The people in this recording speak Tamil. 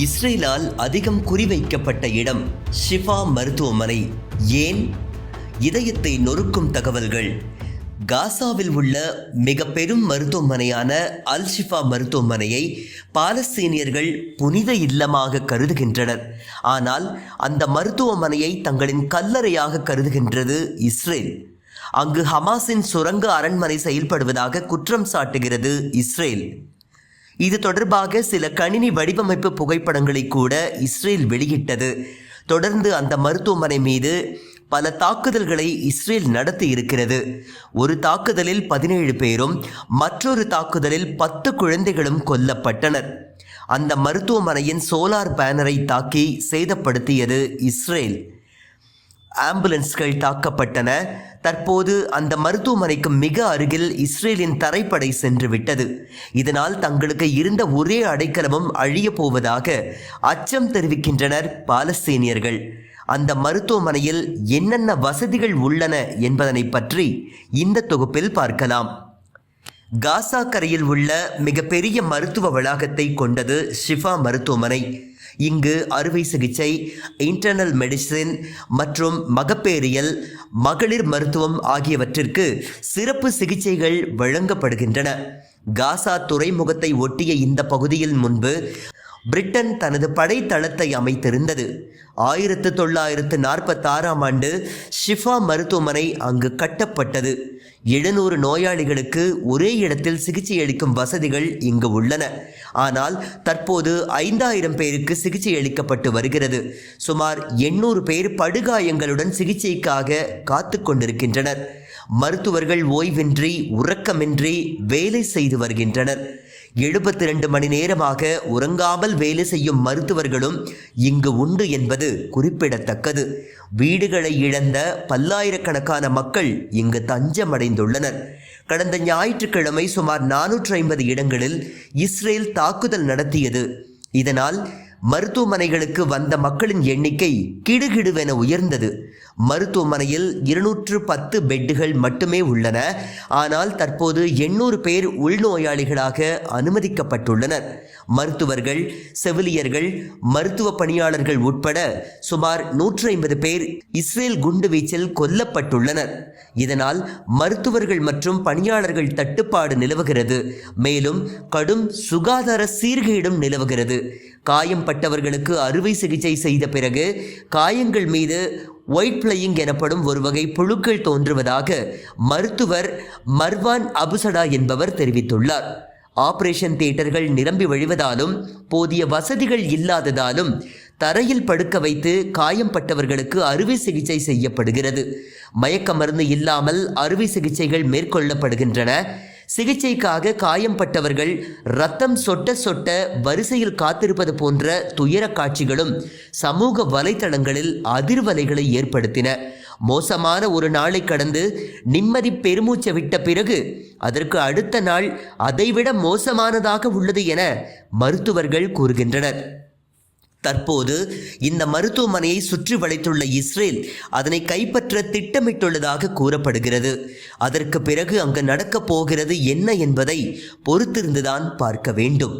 இஸ்ரேலால் அதிகம் குறிவைக்கப்பட்ட இடம் ஷிஃபா மருத்துவமனை. ஏன்? இதயத்தை நொறுக்கும் தகவல்கள். காசாவில் உள்ள மிக பெரும் மருத்துவமனையான அல் ஷிஃபா மருத்துவமனையை பாலஸ்தீனியர்கள் புனித இல்லமாக கருதுகின்றனர். ஆனால் அந்த மருத்துவமனையை தங்களின் கல்லறையாக கருதுகின்றது இஸ்ரேல். அங்கு ஹமாஸின் சுரங்க அரண்மனை செயல்படுவதாக குற்றம் சாட்டுகிறது இஸ்ரேல். இது தொடர்பாக சில கணினி வடிவமைப்பு புகைப்படங்களை கூட இஸ்ரேல் வெளியிட்டது. தொடர்ந்து அந்த மருத்துவமனை மீது பல தாக்குதல்களை இஸ்ரேல் நடத்தி இருக்கிறது. ஒரு தாக்குதலில் பதினேழு பேரும் மற்றொரு தாக்குதலில் பத்து குழந்தைகளும் கொல்லப்பட்டனர். அந்த மருத்துவமனையின் சோலார் பேனரை தாக்கி சேதப்படுத்தியது இஸ்ரேல். ஆம்புலன்ஸ்கள் தாக்கப்பட்டன. தற்போது அந்த மருத்துவமனைக்கு மிக அருகில் இஸ்ரேலின் தரைப்படை சென்று விட்டது. இதனால் தங்களுக்கு இருந்த ஒரே அடைக்கலமும் அழியப் போவதாக அச்சம் தெரிவிக்கின்றனர் பாலஸ்தீனியர்கள். அந்த மருத்துவமனையில் என்னென்ன வசதிகள் உள்ளன என்பதனை பற்றி இந்த தொகுப்பில் பார்க்கலாம். காசா கரையில் உள்ள மிகப்பெரிய மருத்துவ வளாகத்தை கொண்டது ஷிஃபா மருத்துவமனை. இங்கு அறுவை சிகிச்சை இன்டர்னல் மெடிசின் மற்றும் மகப்பேறியல் மகளிர் மருத்துவம் ஆகியவற்றிற்கு சிறப்பு சிகிச்சைகள் வழங்கப்படுகின்றன. காசா துறைமுகத்தை ஒட்டிய இந்த பகுதியில் முன்பு பிரிட்டன் தனது படைத்தளத்தை அமைத்திருந்தது. ஆயிரத்து தொள்ளாயிரத்து நாற்பத்தாறாம் ஆண்டு ஷிஃபா மருத்துவமனை அங்கு கட்டப்பட்டது. எழுநூறு நோயாளிகளுக்கு ஒரே இடத்தில் சிகிச்சை அளிக்கும் வசதிகள் இங்கு உள்ளன. ஆனால் தற்போது ஐந்தாயிரம் பேருக்கு சிகிச்சை அளிக்கப்பட்டு வருகிறது. சுமார் எண்ணூறு பேர் படுகாயங்களுடன் சிகிச்சைக்காக காத்து கொண்டிருக்கின்றனர். மருத்துவர்கள் ஓய்வின்றி உறக்கமின்றி வேலை செய்து வருகின்றனர். எழுபத்தி ரெண்டு மணி நேரமாக உறங்காமல் வேலை செய்யும் மருத்துவர்களும் இங்கு உண்டு என்பது குறிப்பிடத்தக்கது. வீடுகளை இழந்த பல்லாயிரக்கணக்கான மக்கள் இங்கு தஞ்சமடைந்துள்ளனர். கடந்த ஞாயிற்றுக்கிழமை சுமார் நானூற்று ஐம்பது இடங்களில் இஸ்ரேல் தாக்குதல் நடத்தியது. இதனால் மருத்துவமனைகளுக்கு வந்த மக்களின் எண்ணிக்கை கிடுகிடுவென உயர்ந்தது. மருத்துவமனையில் இருநூற்று பத்து பெட்டுகள் மட்டுமே உள்ளன. ஆனால் தற்போது எண்ணூறு பேர் உள்நோயாளிகளாக அனுமதிக்கப்பட்டுள்ளனர். மருத்துவர்கள் செவிலியர்கள் மருத்துவ பணியாளர்கள் உட்பட சுமார் நூற்றி ஐம்பது பேர் இஸ்ரேல் குண்டுவீச்சில் கொல்லப்பட்டுள்ளனர். இதனால் மருத்துவர்கள் மற்றும் பணியாளர்கள் தட்டுப்பாடு நிலவுகிறது. மேலும் கடும் சுகாதார சீர்கேடும் நிலவுகிறது. காயம்பட்டவர்களுக்கு அறுவை சிகிச்சை செய்த பிறகு காயங்கள் மீது ஒயிட் பிளையிங் எனப்படும் ஒரு வகை புழுக்கள் தோன்றுவதாக மருத்துவர் மர்வான் அபுசடா என்பவர் தெரிவித்துள்ளார். ஆபரேஷன் தியேட்டர்கள் நிரம்பி வழிவதாலும் போதிய வசதிகள் இல்லாததாலும் தரையில் படுக்க வைத்து காயம்பட்டவர்களுக்கு அறுவை சிகிச்சை செய்யப்படுகிறது. மயக்க மருந்து இல்லாமல் அறுவை சிகிச்சைகள் மேற்கொள்ளப்படுகின்றன. சிகிச்சைக்காக காயம்பட்டவர்கள் ரத்தம் சொட்ட சொட்ட வரிசையில் காத்திருப்பது போன்ற துயர காட்சிகளும் சமூக வலைதளங்களில் அதிர்வலைகளை ஏற்படுத்தின. மோசமான ஒரு நாளை கடந்து நிம்மதி பெருமூச்சை விட்ட பிறகு அதற்கு அடுத்த நாள் அதைவிட மோசமானதாக உள்ளது என மருத்துவர்கள் கூறுகின்றனர். தற்போது இந்த மருத்துவமனையை சுற்றி வளைத்துள்ள இஸ்ரேல் அதனை கைப்பற்ற திட்டமிட்டுள்ளதாக கூறப்படுகிறது. அதற்கு பிறகு அங்கு நடக்கப் போகிறது என்ன என்பதை பொறுத்திருந்துதான் பார்க்க வேண்டும்.